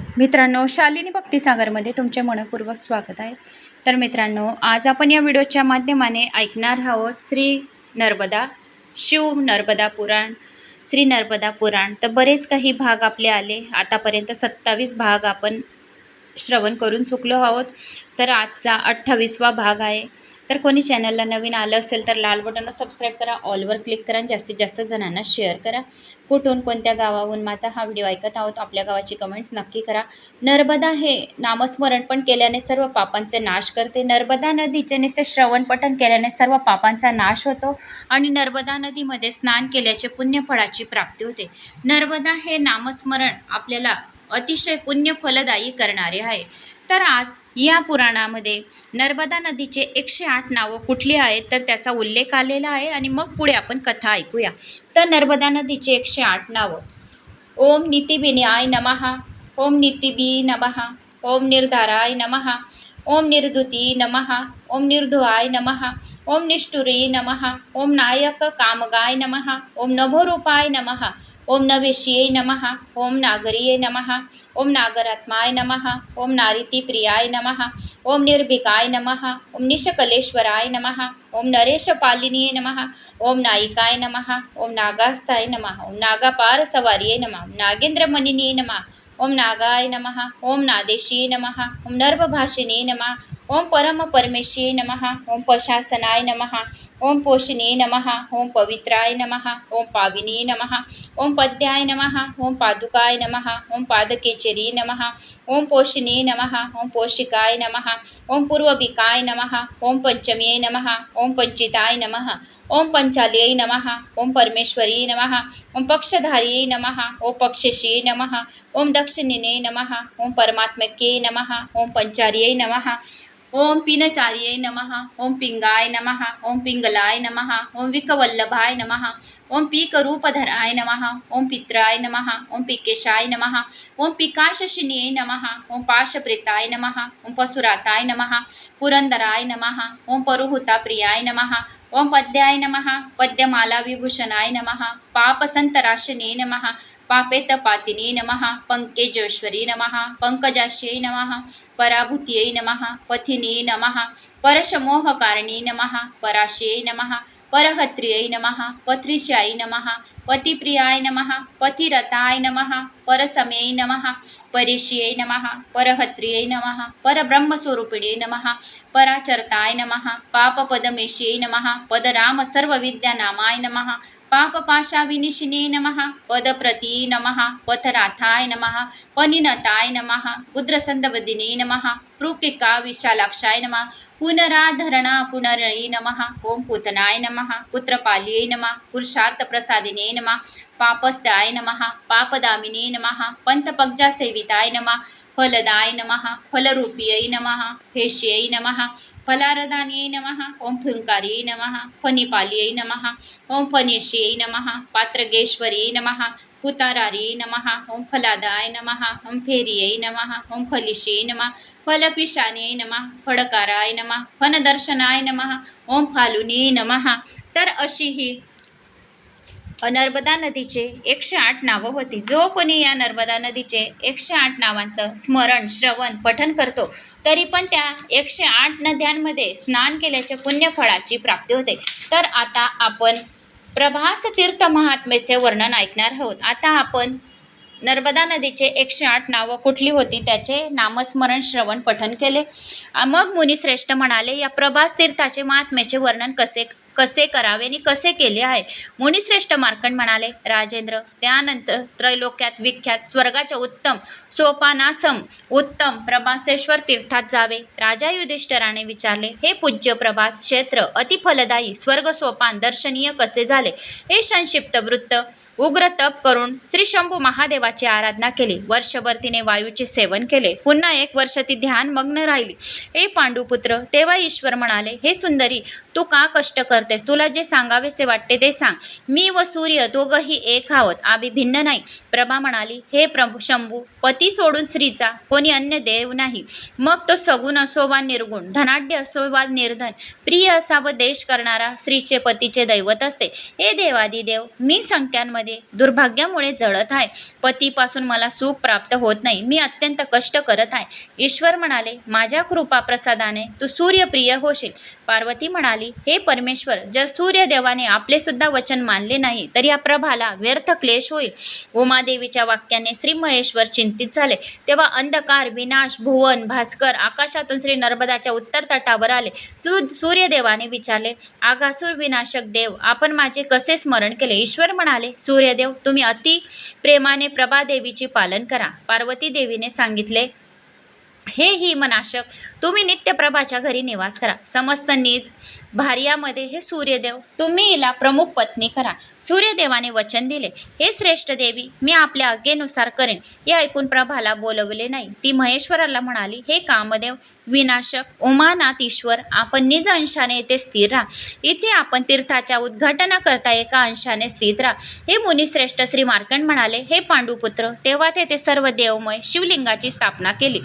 मित्रांनो शालिनी भक्तिसागरमध्ये तुमचे मनपूर्वक स्वागत आहे. तर मित्रांनो आज आपण या व्हिडिओच्या माध्यमाने ऐकणार आहोत श्री नर्मदा शिव नर्मदा पुराण. श्री नर्मदा पुराण तर बरेच काही भाग आपले आले. आतापर्यंत सत्तावीस भाग आपण श्रवण करून चुकलो आहोत. तर आजचा अठ्ठावीसवा भाग आहे. तर कोणी चॅनलला नवीन आलं असेल तर लाल बटनला सबस्क्राईब करा ऑलवर क्लिक करा आणि जास्तीत जास्त जणांना शेअर करा. कुठून कोणत्या गावाहून माझा हा व्हिडिओ ऐकत आहोत आपल्या गावाची कमेंट्स नक्की करा. नर्मदा हे नामस्मरण पण केल्याने सर्व पापांचे नाश करते. नर्मदा नदीचे नुसते श्रवणपठण केल्याने सर्व पापांचा नाश होतो आणि नर्मदा नदीमध्ये स्नान केल्याचे पुण्यफळाची प्राप्ती होते. नर्मदा हे नामस्मरण आपल्याला अतिशय पुण्य फलदायी करणारे आहे. तर आज या पुराणामध्ये नर्मदा नदीचे एकशे आठ नावं कुठली आहेत तर त्याचा उल्लेख आलेला आहे आणि मग पुढे आपण कथा ऐकूया. तर नर्मदा नदीचे एकशे आठ नावं. ओम नितिबिन्याय नमः. ओम नितिबी नमः. ओम निर्धाराय नमः. ओम निर्धुती नमः. ओम निर्धुआय नमः. ओम निष्ठुरी नमः. ओम नायक कामगाय नमः. ओम नभोरूपाय नमः. ओम नवेशिये नमः ओम नागरिये नमः ओम नागरात्माय नमः ओम नारितीप्रियाय नमः ओम निर्भिकाय नमः ओम निशकलेश्वराय नमः ओम नरेशपालिनीये नमः ओम नायिकाय नमः ओम नागास्थाय नमः ओम नागापारसवार्ये नमः ओम नमः ओम नागाय नमः ओम नादेशीये नमः ओम नर्वभाषिणे नमः ओम परम नमः ओम पशासनाय नमः ओम पोषणे नमः ओम पवित्राय नमः ओम पाविने नमः ओम पद्याय नमः ओम पादुकाय नमः ओम पादकेचरी नमः ओम पोषणे नमः ओम पोषिकाय नमः ओम पूर्वभिकाय नमः ओम पंचम्ये नमः ओम पंचिताय नमः ओम पंचाल्यै नमः ओम परमेश्वरी नमः ओम पक्षधार्यै नमः ओम पक्षशी नमः ओम दक्षिणिने नमः ओम परमात्मके नमः ओम पंचार्यै नमः ओम पिनचार्य नमः ओम पिंगाय नमः ओम पिंगलाय नमः ओम विकवल्लभाय नमः ओम पीकरूपधराय नमः ओम पित्राय नमः ओम पिकेशाय नमः ओम पिकाशशिने नमः ओम पाशप्रेताय नमः ओम पशुराताय नमः पुरंदराय नमः ओम परुहुताप्रियाय नमः ओम पद्याय नमः पद्यमाला विभूषणाय नमः पापसंतराशने नमः पापेतपातिने नमः पङ्केजेश्वरी नमः पंकजाश्यै नमः पराभूत्यै नमः पथिने नमः परशमोहकारिणी नमः पराशयै नमः परहत्र्यै नमः पत्रिशाय नमः पतिप्रियाय नमः पतिरताय नमः परसमेय नमः परिष्यै नमः परहत्र्यै नमः परब्रह्मस्वरूपिणे नमः पराचरताय नमः पापपदमेश्यै नमः पदराम सर्वविद्यानामाय नमः पापपाशाविनिशिने नमः। पदप्रती नमः। पथराथाय नमः। पनिनताय नमः। उद्रसन्दवदिने नमः। पृकिका विशालाक्षाय नमः। पुनराधरणा पुनरयी नमः। ओम पूतनाय नमः। पुत्रपाल्यै नमः। पुरुषार्थप्रसादिने नमः। पापस्ताय नमः। पापदामिने नमः। पन्तपग्जासेविताय नमः। फलदाय नमः फलरूपियै नमः फेष्यै नमः फलारदान्यै नमः ओम फुंकार्यै नमः फनिपाल्यै नमः ओम फनेश्यै नमः पात्रगेश्वर्यै नमः पुतारार्यै नमः ओम फलादाय नमः ओम फेरियै नमः ओम फलिष्यै नमः फलपिशाने नमः फडकाराय नमः फनदर्शनाय नमः ओम फालुनी नमः। तर अशी ही नर्मदा नदीचे एकशे आठ नावं होती. जो कोणी या नर्मदा नदीचे एकशे आठ नावांचं स्मरण श्रवण पठन करतो तरी पण त्या एकशे आठ नद्यांमध्ये स्नान केल्याच्या पुण्यफळाची प्राप्ती होते. तर आता आपण प्रभास तीर्थ महात्मेचे वर्णन ऐकणार आहोत. आता आपण नर्मदा नदीचे एकशे आठ नावं कुठली होती त्याचे नामस्मरण श्रवण पठन केले. मग मग मुनिश्रेष्ठ म्हणाले या प्रभास तीर्थाचे महात्म्याचे वर्णन कसे कसे करावे आणि कसे केले आहे? मुनिश्रेष्ठ मार्कंड म्हणाले राजेंद्र त्यानंतर त्रैलोक्यात विख्यात स्वर्गाच्या उत्तम सोपानासम उत्तम प्रभासेश्वर तीर्थात जावे. राजा युधिष्ठराने विचारले हे पूज्य प्रभास क्षेत्र अतिफलदायी स्वर्ग सोपान दर्शनीय कसे झाले? हे संक्षिप्त वृत्त उग्र तप करून श्री शंभू महादेवाची आराधना केली. वर्षभर तिने वायूचे सेवन केले. पुन्हा एक वर्ष ती ध्यान मग्न राहिली. हे पांडुपुत्र तेव्हा ईश्वर म्हणाले हे सुंदरी तू का कष्ट करतेस? तुला जे सांगावेसे वाटते ते सांग. मी व सूर्य दोघंही एक आहोत. आम्ही भिन्न नाही. प्रभा म्हणाली हे प्रभू शंभू पती सोडून स्त्रीचा कोणी अन्य देव नाही. मग तो सगुण असो वा निर्गुण धनाढ्य असो वा निर्धन प्रिय असा व देश करणारा स्त्रीचे पतीचे दैवत असते. हे देवादिदेव मी संख्यांमध्ये मध्ये. दुर्भाग्यामुळे जळत आहे. पतीपासून मला सुख प्राप्त होत नाही. मी अत्यंत कष्ट करत आहे. ईश्वर म्हणाले माझ्या कृपा प्रसादाने तू सूर्यप्रिय होशील. पार्वती म्हणाली हे परमेश्वर जर सूर्यदेवाने आपले सुद्धा वचन मानले नाही तर या प्रभाला व्यर्थ क्लेश होईल. उमादेवीच्या वाक्याने श्री महेश्वर चिंतित झाले. तेव्हा अंधकार विनाश भुवन भास्कर आकाशातून श्री नर्मदाच्या उत्तर तटावर आले. सूर्यदेवाने विचारले आगासूर विनाशक देव आपण माझे कसे स्मरण केले? ईश्वर म्हणाले सूर्य सूर्यदेव तुम्ही अति प्रेमाने प्रभादेवीची पालन करा. पार्वती देवीने सांगितले हे ही मनाशक तुम्ही नित्यप्रभाच्या घरी निवास करा. समस्त नीच भार्यामध्ये हे सूर्यदेव तुम्ही हिला प्रमुख पत्नी करा. सूर्यदेवाने वचन दिले हे श्रेष्ठ देवी मी आपल्या आज्ञेनुसार करेन. हे ऐकून प्रभाला बोलवले नाही. ती महेश्वराला म्हणाली हे कामदेव विनाशक उमानाथ ईश्वर आपण निज अंशाने येथे स्थिर राहा. इथे आपण तीर्थाच्या उद्घाटना करता एका अंशाने स्थित राहा. हे मुनिश्रेष्ठ श्री मार्कंड म्हणाले हे पांडुपुत्र तेव्हा तेथे सर्व देवमय शिवलिंगाची स्थापना केली.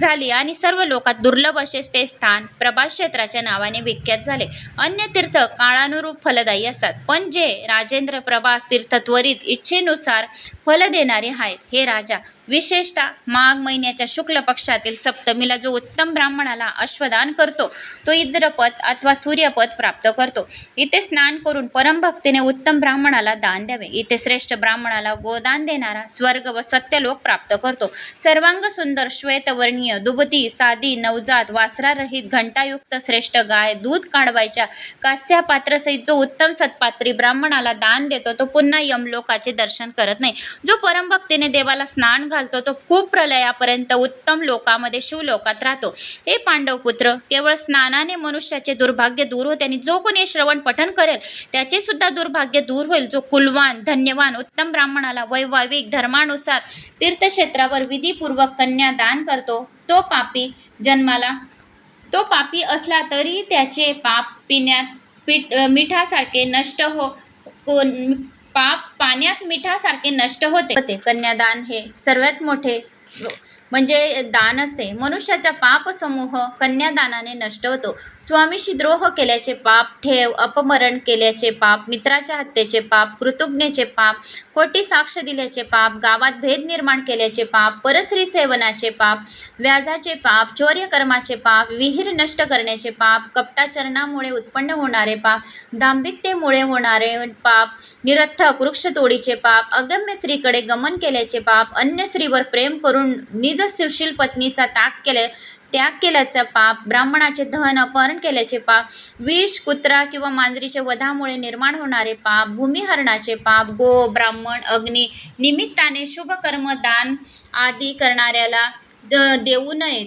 झाली आणि सर्व लोकात दुर्लभ असे ते स्थान प्रभास क्षेत्राच्या नावाने विख्यात झाले. अन्य तीर्थ काळानुरूप फलदायी असतात. पण जे राजेंद्र प्रभास तीर्थ त्वरित इच्छेनुसार फल देणारे आहेत हे राजा. विशेषतः माघ महिन्याच्या शुक्ल पक्षातील सप्तमीला जो उत्तम ब्राह्मणाला अश्वदान करतो तो इंद्रपद अथवा सूर्यपद प्राप्त करतो. इथे स्नान करून परमभक्तीने उत्तम ब्राह्मणाला दान द्यावे. इथे श्रेष्ठ ब्राह्मणाला गोदान देणारा स्वर्ग व सत्यलोक प्राप्त करतो. सर्वांग सुंदर श्वेतवर्णीय दुबती साधी नवजात वासरारहित घंटायुक्त श्रेष्ठ गाय दूध काढवायच्या कास्या पात्रसहित जो उत्तम सत्पात्री ब्राह्मणाला दान देतो तो पुन्हा यमलोकाचे दर्शन करत नाही. जो परमभक्तीने देवाला स्नान घालतो तो खूप प्रलयापर्यंत उत्तम लोकामध्ये शिवलोकात राहतो. हे पांडव पुत्र केवळ स्नानाने मनुष्याचे दुर्भाग्य दूर होते आणि जो कोणी श्रवण पठन करेल त्याचे सुद्धा दुर्भाग्य दूर होईल. जो कुलवान धन्यवान उत्तम ब्राह्मणाला वैवाहिक धर्मानुसार तीर्थक्षेत्रावर विधीपूर्वक कन्या दान करतो तो पापी जन्माला तो पापी असला तरी त्याचे पाप पिण्यात पीठ मिठासारखे नष्ट हो कोण पाप पाण्यात मिठासारखे नष्ट होते होते. कन्यादान हे सर्वात मोठे म्हणजे दान असते. मनुष्याचा पाप समूह कन्यादानाने नष्ट होतो. स्वामीशी द्रोह केल्याचे पाप ठेव अपमरण केल्याचे पाप मित्राच्या हत्येचे पाप कृतज्ञेचे पाप खोटी साक्ष दिल्याचे पाप गावात भेद निर्माण केल्याचे पाप परस्त्री सेवनाचे पाप व्याजाचे पाप चौर्यकर्माचे पाप विहीर नष्ट करण्याचे पाप कपटाचरणामुळे उत्पन्न होणारे पाप दांभिकतेमुळे होणारे पाप निरर्थक वृक्षतोडीचे पाप अगम्य स्त्रीकडे गमन केल्याचे पाप अन्य स्त्रीवर प्रेम करून निज सुशील पत्नीचा त्याग केले त्याग केल्याचा पाप ब्राह्मणाचे धन अपहरण केल्याचे पाप विष कुत्रा किंवा मांजरीच्या वधामुळे निर्माण होणारे पाप भूमिहरणाचे पाप गो ब्राह्मण अग्नी निमित्ताने शुभ कर्म दान आदी करणाऱ्याला द- देऊ नये.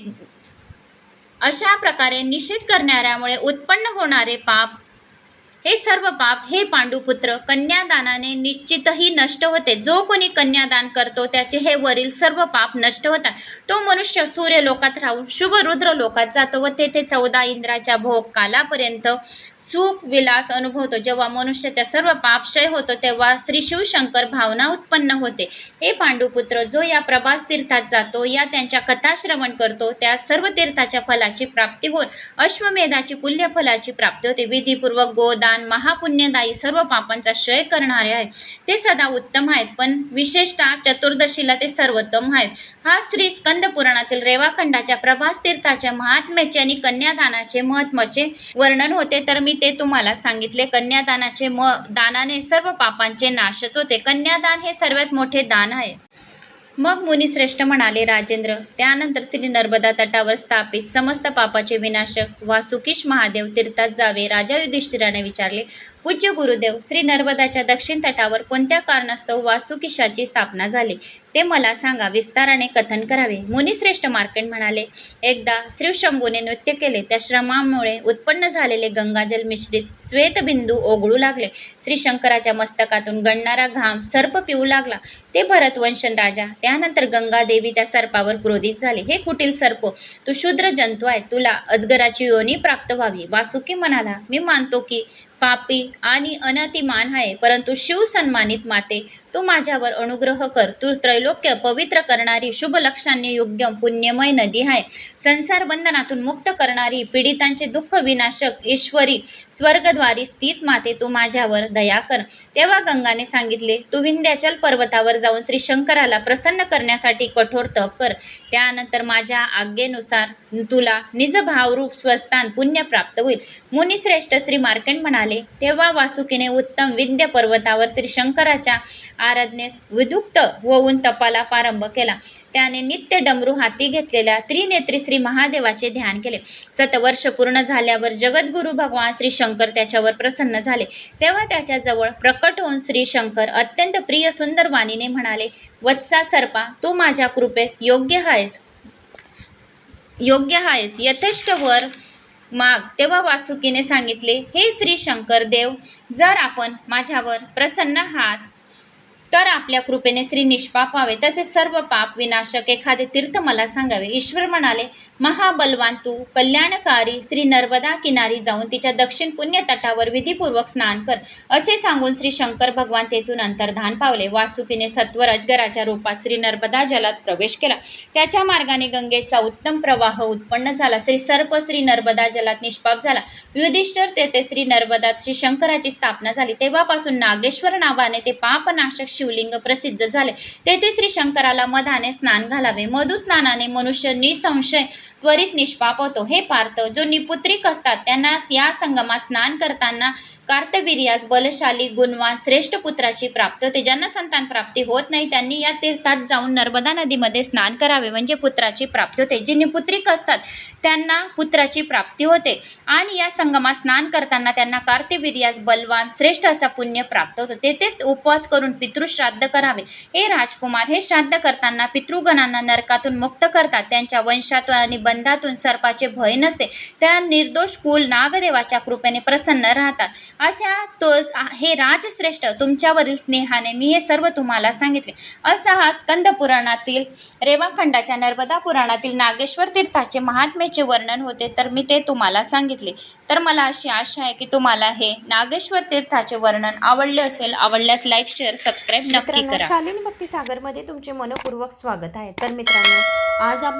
अशा प्रकारे निषेध करणाऱ्यामुळे उत्पन्न होणारे पाप हे सर्व पाप हे पांडुपुत्र कन्यादानाने निश्चितही नष्ट होते. जो कोणी कन्यादान करतो त्याचे हे वरील सर्व पाप नष्ट होतात. तो मनुष्य सूर्य लोकात राहून शुभ रुद्र लोकात जातो व तेथे चौदा इंद्राच्या भोग कालापर्यंत सुख विलास अनुभवतो. जेव्हा मनुष्याच्या सर्व पापक्षय होतो तेव्हा श्री शिवशंकर भावना उत्पन्न होते. हे पांडुपुत्र जो या प्रभास तीर्थात जातो या त्यांच्या कथा श्रवण करतो त्या सर्व तीर्थाच्या फलाची प्राप्ती होऊन अश्वमेधाची पुण्यफलाची प्राप्ती होते. विधीपूर्वक गोदान महापुण्यदायी सर्व पापांचा क्षय करणारे आहेत. ते सदा उत्तम आहेत पण विशेषतः चतुर्दशीला ते सर्वोत्तम आहेत. हा श्री स्कंद पुराणातील रेवाखंडाच्या प्रभास तीर्थाच्या महात्म्याचे आणि कन्यादानाचे महत्त्वाचे वर्णन होते. तर मी ते तुम्हाला सांगितले. कन्यादानाचे म दानाने सर्व पापांचे नाशच होते. कन्यादान हे सर्वात मोठे दान आहे. मग मुनिश्रेष्ठ म्हणाले राजेंद्र त्यानंतर श्री नर्मदा तटावर स्थापित समस्त पापाचे विनाशक वासुकीश महादेव तीर्थात जावे. राजा युधिष्ठिराने विचारले पूज्य गुरुदेव श्री नर्मदाच्या दक्षिण तटावर कोणत्या कारणास्तव वासुकिशाची स्थापना झाली? ते मला सांगा विस्ताराने कथन करावे. मुनिश्रेष्ठ मार्केट म्हणाले एकदा श्रीशंभूने नृत्य केले त्या श्रमामुळे उत्पन्न झालेले गंगाजल मिश्रित श्वेतबिंदू ओघळू लागले. श्री शंकराच्या मस्तकातून गणणारा घाम सर्प पिऊ लागला. ते भरतवंशन राजा त्यानंतर गंगादेवी त्या सर्पावर क्रोधित झाली. हे कुटील सर्प तू शूद्र जंतू आहे. तुला अजगराची योनी प्राप्त व्हावी. वासुकी म्हणाला मी मानतो की पापी आणि अनतिमान आहे परंतु शिव सन्मानित माते तू माझ्यावर अनुग्रह कर. तू त्रैलोक्य पवित्र करणारी शुभ लक्षांनी योग्य पुण्यमय नदी आहे. संसार बंधनातून मुक्त करणारी पीडितांचे दुःख विनाशक ईश्वरी स्वर्गद्वारी स्थित माते तू माझ्यावर दया कर. तेव्हा गंगाने सांगितले तू विंध्याचल पर्वतावर जाऊन श्री शंकराला प्रसन्न करण्यासाठी कठोर तप कर. त्यानंतर माझ्या आज्ञेनुसार तुला निज भावरूप स्वस्थान पुण्य प्राप्त होईल. मुनिश्रेष्ठ श्री मार्कंड म्हणाले तेव्हा वासुकीने उत्तम विद्य पर्वतावर श्री शंकराच्या आराधनेस विदुक्त होऊन तपाला प्रारंभ केला. त्याने नित्य डमरू हाती घेतलेल्या त्रिनेत्री श्री महादेवाचे ध्यान केले. सतवर्ष पूर्ण झाल्यावर जगद्गुरू भगवान श्री शंकर त्याच्यावर प्रसन्न झाले. तेव्हा त्याच्याजवळ प्रकट होऊन श्री शंकर अत्यंत प्रिय सुंदर वाणीने म्हणाले वत्सा सर्पा तू माझ्या कृपेस योग्य आहेस योग्य आहेस यथेष्ट वर माग तेव्हा वासुकीने सांगितले हे श्री शंकरदेव जर आपण माझ्यावर प्रसन्न आहात तर आपल्या कृपेने श्री निष्पाप व्हावे. तसेच सर्व पाप विनाशक एखादे तीर्थ मला सांगावे. ईश्वर म्हणाले महाबलवान तू कल्याणकारी श्री नर्मदा किनारी जाऊन तिच्या दक्षिण पुण्य तटावर विधीपूर्वक स्नान कर. असे सांगून श्री शंकर भगवान तेथून अंतर्धान पावले. वासुकीने सत्वर अजगराच्या रूपात श्री नर्मदा जलात प्रवेश केला. त्याच्या मार्गाने गंगेचा उत्तम प्रवाह उत्पन्न झाला. श्री सर्प श्री नर्मदा जलात निष्पाप झाला. युधिष्ठर तेथे श्री नर्मदात श्री शंकराची स्थापना झाली. तेव्हापासून नागेश्वर नावाने ते पापनाशक शिवलिंग प्रसिद्ध झाले. तेथे श्री शंकराला मधाने स्नान घालावे. मधु स्नानाने मनुष्य निसंशय त्वरित निष्पाप होतो. हे पार्थ जो निपुत्रिक असतात त्यांना या संगमात स्नान करताना कार्तवीर्यास बलशाली गुणवान श्रेष्ठ पुत्राची प्राप्त. होते ज्यांना संतान प्राप्ती होत नाही त्यांनी या तीर्थात जाऊन नर्मदा नदीमध्ये स्नान करावे. म्हणजे पुत्राची प्राप्ती होते. जे निपुत्रिक असतात त्यांना पुत्राची प्राप्ती होते. आणि या संगमात स्नान करताना त्यांना कार्तवीर्यास बलवान श्रेष्ठ असा पुण्य प्राप्त होतो. तेथेच उपवास करून पितृश्राद्ध करावे. हे राजकुमार हे श्राद्ध करताना पितृगणांना नरकातून मुक्त करतात. त्यांच्या वंशातून आणि बंधातून सर्पाचे भय नसते. त्या निर्दोष कुल नागदेवाच्या कृपेने प्रसन्न राहतात. अशा तो हे राजश्रेष्ठ तुमच्यावरील स्नेहाने मी हे सर्व तुम्हाला सांगितले. असा हा स्कंद पुराणातील रेवाखंडाच्या नर्मदा पुराणातील नागेश्वर तीर्थाचे महात्म्याचे वर्णन होते तर मी ते तुम्हाला सांगितले. तर मला अशी आशा आहे की तुम्हाला हे नागेश्वर तीर्थाचे वर्णन आवडले असेल आवडल्यास लाईक शेअर सबस्क्राईब नक्की करा. शालिनी भक्ती सागरमध्ये तुमचे मनपूर्वक स्वागत आहे. तर मित्रांनो आज आपण